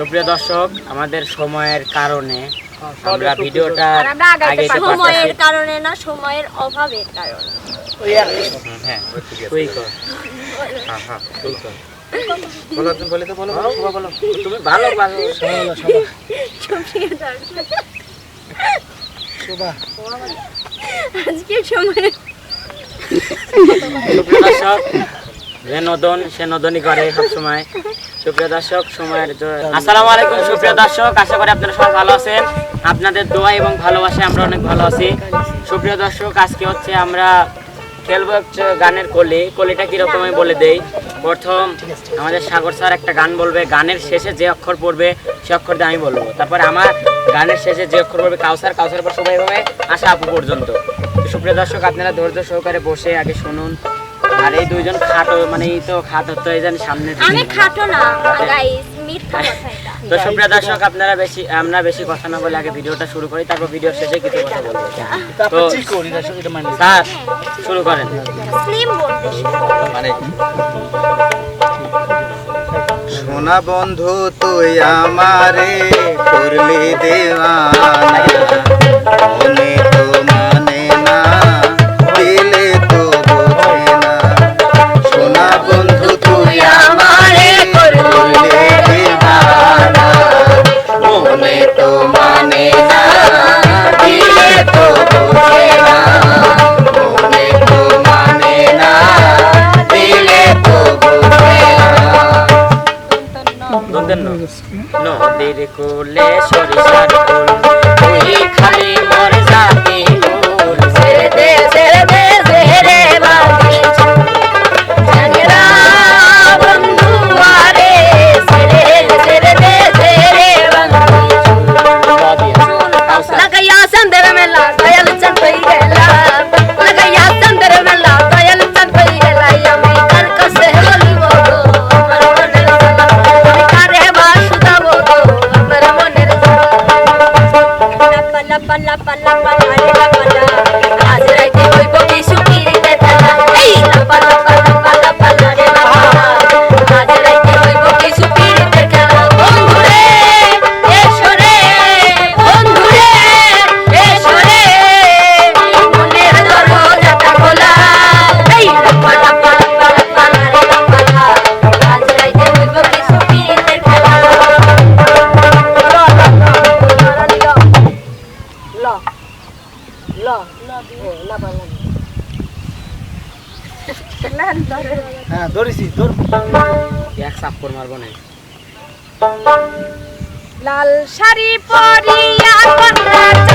সুপ্রিয় দর্শক আমাদের সময়ের কারণে আমরা ভিডিওটা। পারতেছি সময়ের কারণে না সময়ের অভাবের কারণে। হ্যাঁ। তুই কর। হ্যাঁ হ্যাঁ তুই কর। বলো তুমি বলে তো বলো বলো বলো। তুমি ভালো ভালো। আজকে সময়ের সুপ্রিয় দর্শক যে নদন, সে নদনই করে সবসময়। সুপ্রিয় দর্শক, সময়ের আসসালামু আলাইকুম, সুপ্রিয় দর্শক, আশা করি আপনারা সবাই ভালো আছেন। আপনাদের দোয়া এবং ভালোবাসায় আমরা অনেক ভালো আছি। সুপ্রিয় দর্শক, আজকে হচ্ছে আমরা খেলব হচ্ছে গানের কলি। কলিটা কীরকম আমি বলে দেই। প্রথম আমাদের সাগর স্যার একটা গান বলবে, গানের শেষে যে অক্ষর পড়বে, সে অক্ষর দিয়ে আমি বলব। তারপরে আমার গানের শেষে যে অক্ষর পড়বে, কাউসার কাউসার পর সবাই হবে আশা আপু পর্যন্ত। সুপ্রিয় দর্শক, আপনারা ধৈর্য সহকারে বসে আগে শুনুন। আর এই দুইজন খাটো মানে এই তো খাটো তো এই সামনে আমি খাটো না গাইস মিথ্যা কথা এটা। তো সুপ্রিয় দর্শক আপনারা বেশি আমরা বেশি কথা না বলে আগে ভিডিওটা শুরু করি তারপর ভিডিওর শেষে কিছু কথা বলব। তো স্যার শুরু করেন। মানে সোনা বন্ধু তুই আমারে করলি দেওয়ানা। মনে মানে নদীর কোলে সরিষার ফুল তুই খালি হ্যাঁ এক লাল শাড়ি পরিয়া কন্যা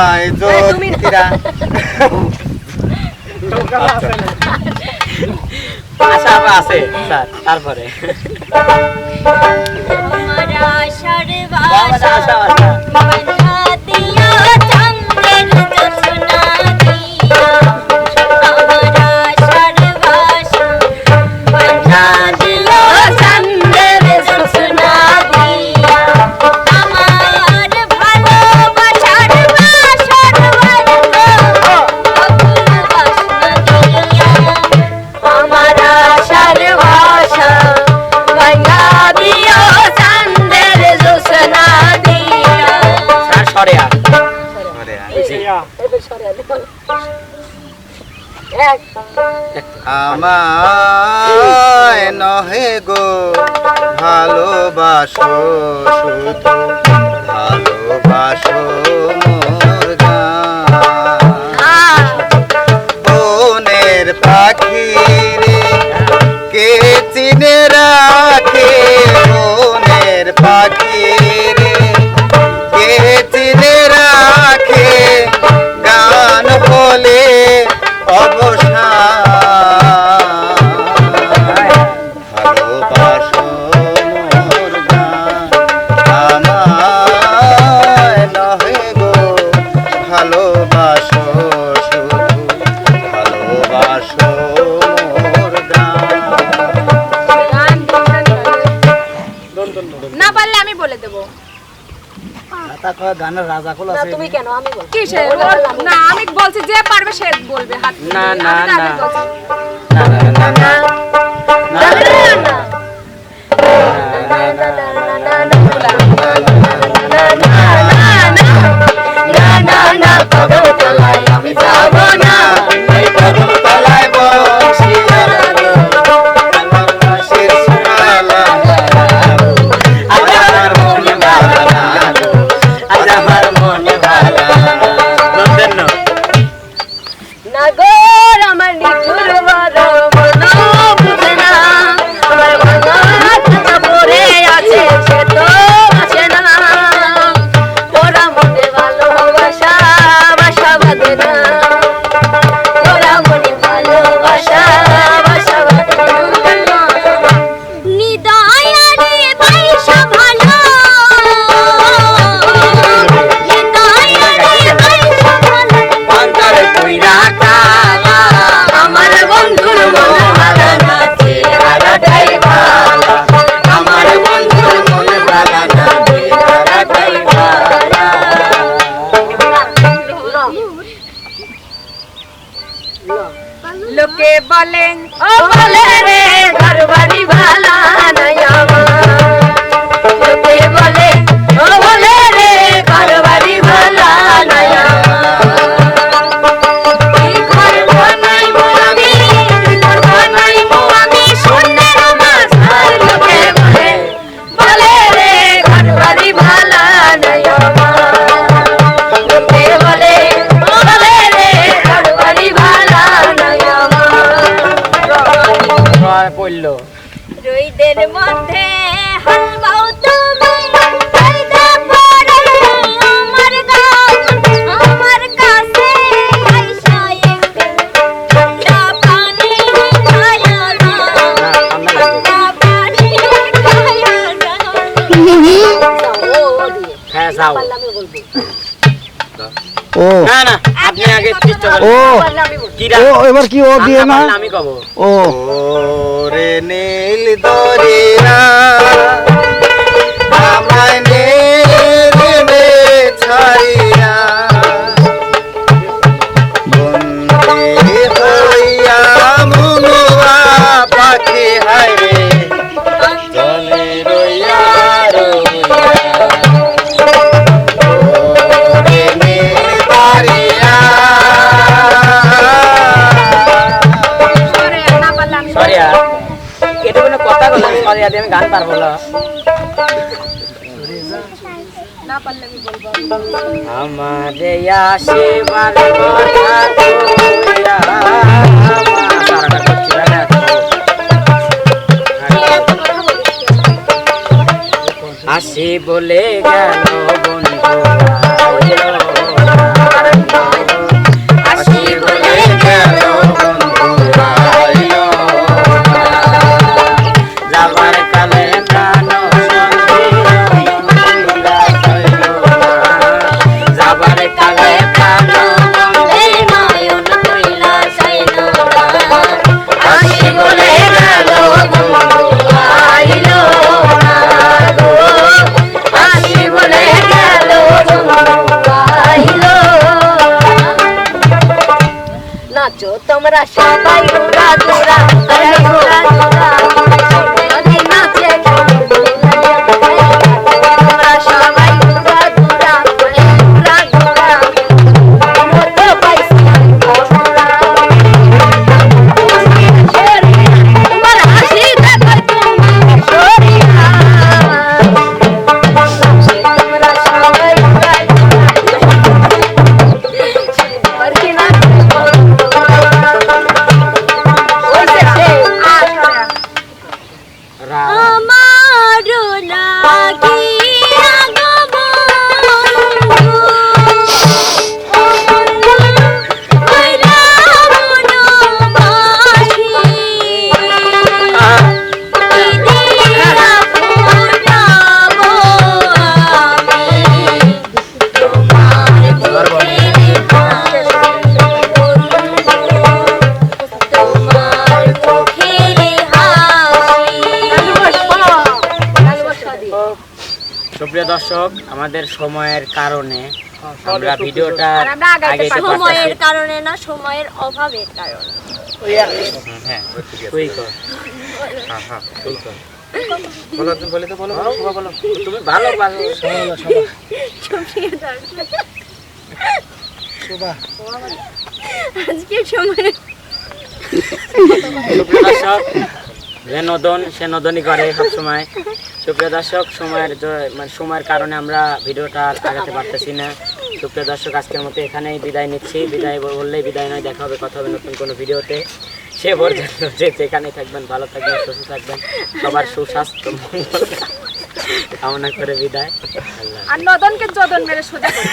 আমায় জ্যোতিরা আছে স্যার তারপরে আশার বাসা আমায় নহে গো ভালোবাসো শুধু ভালোবাসো তা কয় গানের রাজা কল আছে তুমি কেন আমি বল কি সে না আমি বলছি যে পারবে সে বলবে হাত না না না না না না না না না না আমার নিঠুর বাধা লোকে বলেন ও বলে রে ঘর বাড়ি ভালা নয়া ও ও এবার কি ও দিয়ে না? ও। রে নীল দরে না গান পারব না। আমার আসি বলে গেল বন্ধু para allá. দর্শক আমাদের সময়ের কারণে আমরা ভিডিওটা না। সময়ের কারণে না সময়ের অভাবের কারণে। হ্যাঁ কর। হ্যাঁ হ্যাঁ তুই কর। বলো তুমি বলে তো বলো বলো, বলো তুমি ভালো ভালো আজকে সময় দর্শক যে নদন, সে নদনই করে সবসময়। সুপ্রিয় দর্শক, সময়ের মানে সময়ের কারণে আমরা ভিডিওটা আগাতে পারতেছি না। সুপ্রিয় দর্শক, আজকের মতো এখানেই বিদায় নিচ্ছি। বিদায় বললেই বিদায় নয়, দেখা হবে, কথা হবে নতুন কোনো ভিডিওতে। সে পর্যন্ত যে যেখানে থাকবেন, ভালো থাকবেন, সুস্থ থাকবেন। সবার সুস্বাস্থ্য কামনা করে বিদায়। আর নদনকে চদন মেরে সোজা